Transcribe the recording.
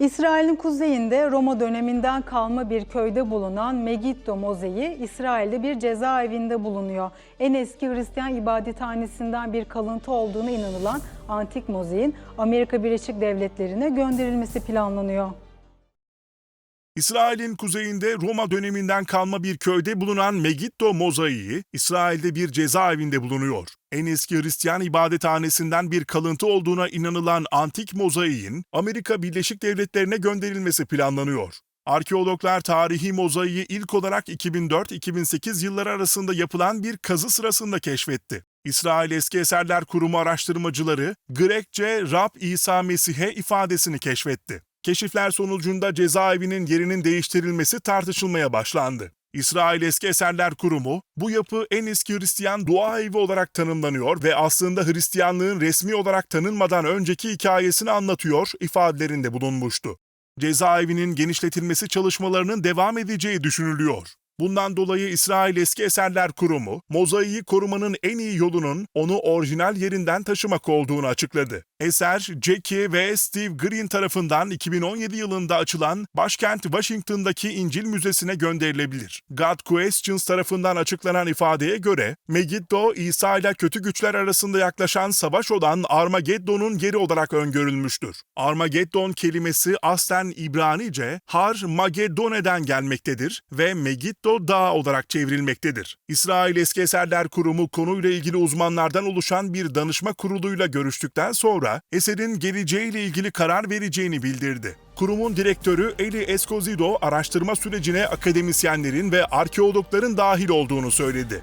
İsrail'in kuzeyinde Roma döneminden kalma bir köyde bulunan Megiddo mozaiği İsrail'de bir cezaevinde bulunuyor. En eski Hristiyan ibadethanesinden bir kalıntı olduğuna inanılan antik mozaiğin Amerika Birleşik Devletleri'ne gönderilmesi planlanıyor. İsrail'in kuzeyinde Roma döneminden kalma bir köyde bulunan Megiddo mozaiği, İsrail'de bir cezaevinde bulunuyor. En eski Hristiyan ibadethanesinden bir kalıntı olduğuna inanılan antik mozaiğin Amerika Birleşik Devletleri'ne gönderilmesi planlanıyor. Arkeologlar tarihi mozaiği ilk olarak 2004-2008 yılları arasında yapılan bir kazı sırasında keşfetti. İsrail Eski Eserler Kurumu araştırmacıları Grekçe Rab İsa Mesih'e ifadesini keşfetti. Keşifler sonucunda cezaevinin yerinin değiştirilmesi tartışılmaya başlandı. İsrail Eski Eserler Kurumu, bu yapı en eski Hristiyan dua evi olarak tanımlanıyor ve aslında Hristiyanlığın resmi olarak tanınmadan önceki hikayesini anlatıyor ifadelerinde bulunmuştu. Cezaevinin genişletilmesi çalışmalarının devam edeceği düşünülüyor. Bundan dolayı İsrail Eski Eserler Kurumu, mozaiği korumanın en iyi yolunun onu orijinal yerinden taşımak olduğunu açıkladı. Eser, Jackie ve Steve Green tarafından 2017 yılında açılan başkent Washington'daki İncil Müzesi'ne gönderilebilir. God Questions tarafından açıklanan ifadeye göre, Megiddo, İsa ile kötü güçler arasında yaklaşan savaş olan Armageddon'un yeri olarak öngörülmüştür. Armageddon kelimesi aslen İbranice Har Mageddone'den gelmektedir ve Megiddo Dağı olarak çevrilmektedir. İsrail Eski Eserler Kurumu konuyla ilgili uzmanlardan oluşan bir danışma kuruluyla görüştükten sonra eserin geleceğiyle ilgili karar vereceğini bildirdi. Kurumun direktörü Eli Escozido araştırma sürecine akademisyenlerin ve arkeologların dahil olduğunu söyledi.